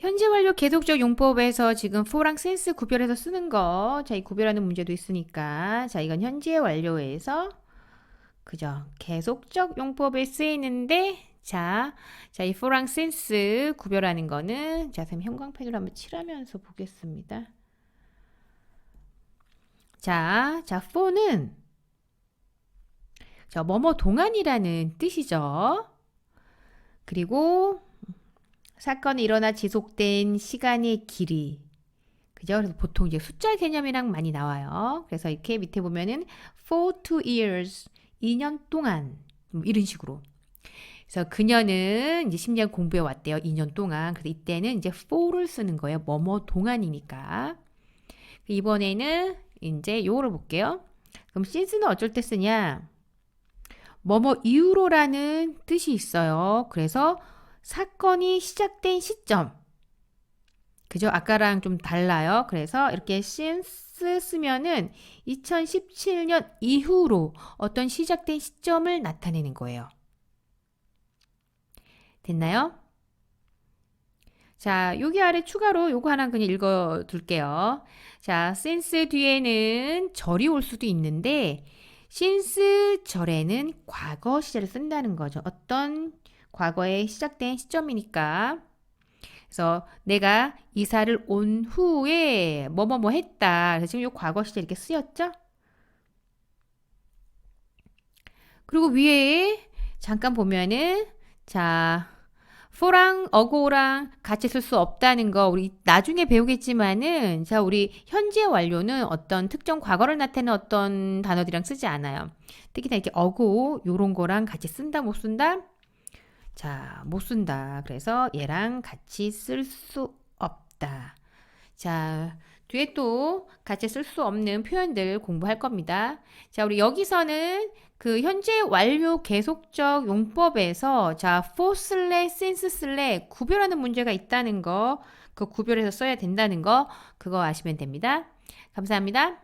현재 완료 계속적 용법에서 지금 for랑 since 구별해서 쓰는 거. 자, 이 구별하는 문제도 있으니까. 자, 이건 현재 완료에서 그죠? 계속적 용법에 쓰이는데 자, 자, 이 for랑 since 구별하는 거는 자, 선생님 형광펜으로 한번 칠하면서 보겠습니다. 자, 자, for는 자, 뭐뭐 동안이라는 뜻이죠. 그리고 사건이 일어나 지속된 시간의 길이. 그죠? 그래서 보통 이제 숫자 개념이랑 많이 나와요. 그래서 이렇게 밑에 보면은 for two years, 2년 동안. 뭐 이런 식으로. 그래서 그녀는 이제 10년 공부해 왔대요. 2년 동안. 그래서 이때는 이제 for를 쓰는 거예요. 뭐뭐 동안이니까. 이번에는 이제 요거를 볼게요. 그럼 since는 어쩔 때 쓰냐? 뭐뭐 이후로라는 뜻이 있어요. 그래서 사건이 시작된 시점. 그죠? 아까랑 좀 달라요. 그래서 이렇게 since 쓰면은 2017년 이후로 어떤 시작된 시점을 나타내는 거예요. 됐나요? 자, 여기 아래 추가로 요거 하나 그냥 읽어 둘게요. 자, since 뒤에는 절이 올 수도 있는데 since 절에는 과거 시제를 쓴다는 거죠. 어떤 과거에 시작된 시점이니까. 그래서 내가 이사를 온 후에 뭐뭐뭐 했다. 그래서 지금 요 과거 시제 이렇게 쓰였죠? 그리고 위에 잠깐 보면은 자, for랑 어고랑 같이 쓸 수 없다는 거 우리 나중에 배우겠지만은 자, 우리 현재 완료는 어떤 특정 과거를 나타내는 어떤 단어들이랑 쓰지 않아요. 특히나 이렇게 어고 요런 거랑 같이 쓴다 못 쓴다? 자, 못 쓴다. 그래서 얘랑 같이 쓸 수 없다. 자, 뒤에 또 같이 쓸 수 없는 표현들 공부할 겁니다. 자, 우리 여기서는 그 현재 완료 계속적 용법에서 자, for 쓸래, since 쓸래 구별하는 문제가 있다는 거, 그 구별해서 써야 된다는 거, 그거 아시면 됩니다. 감사합니다.